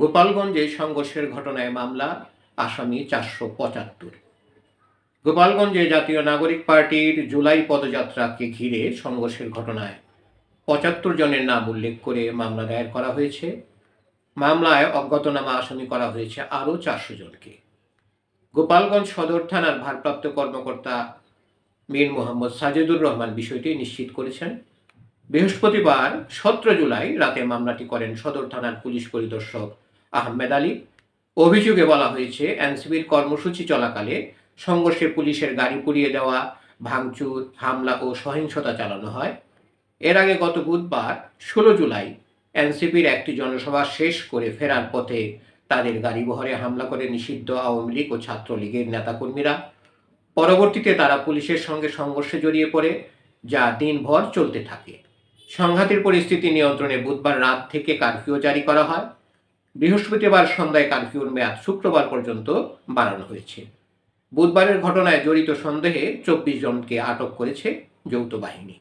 গোপালগঞ্জে সংঘর্ষের ঘটনায় মামলা, আসামি চারশো পঁচাত্তর। গোপালগঞ্জে জাতীয় নাগরিক পার্টির জুলাই পদযাত্রাকে ঘিরে সংঘর্ষের ঘটনায় পঁচাত্তর জনের নাম উল্লেখ করে মামলা দায়ের করা হয়েছে। মামলায় অজ্ঞাতনামা আসামি করা হয়েছে আরও চারশো জনকে। গোপালগঞ্জ সদর থানার ভারপ্রাপ্ত কর্মকর্তা মীর মোহাম্মদ সাজেদুর রহমান বিষয়টি নিশ্চিত করেছেন। বৃহস্পতিবার সতেরো জুলাই রাতে মামলাটি করেন সদর থানার পুলিশ পরিদর্শক আহমেদ আলী। অভিযোগে বলা হয়েছে, এনসিবির কর্মসূচি চলাকালে সংঘর্ষে পুলিশের গাড়ি পুড়িয়ে দেওয়া, ভাঙচুর, হামলা ও সহিংসতা চালানো হয়। এর আগে গত বুধবার ষোলো জুলাই এনসিপির একটি জনসভা শেষ করে ফেরার পথে তাদের গাড়িবহরে হামলা করে নিষিদ্ধ আওয়ামী লীগ ও ছাত্রলীগের নেতাকর্মীরা। পরবর্তীতে তারা পুলিশের সঙ্গে সংঘর্ষে জড়িয়ে পড়ে, যা দিনভর চলতে থাকে। সংঘাতের পরিস্থিতি নিয়ন্ত্রণে বুধবার রাত থেকে কারফিউ জারি করা হয়। বৃহস্পতিবার সন্ধ্যায় কারফিউর মেয়াদ শুক্রবার পর্যন্ত বাড়ানো হয়েছে। বুধবারের ঘটনায় জড়িত সন্দেহে চব্বিশ জনকে আটক করেছে যৌথ বাহিনী।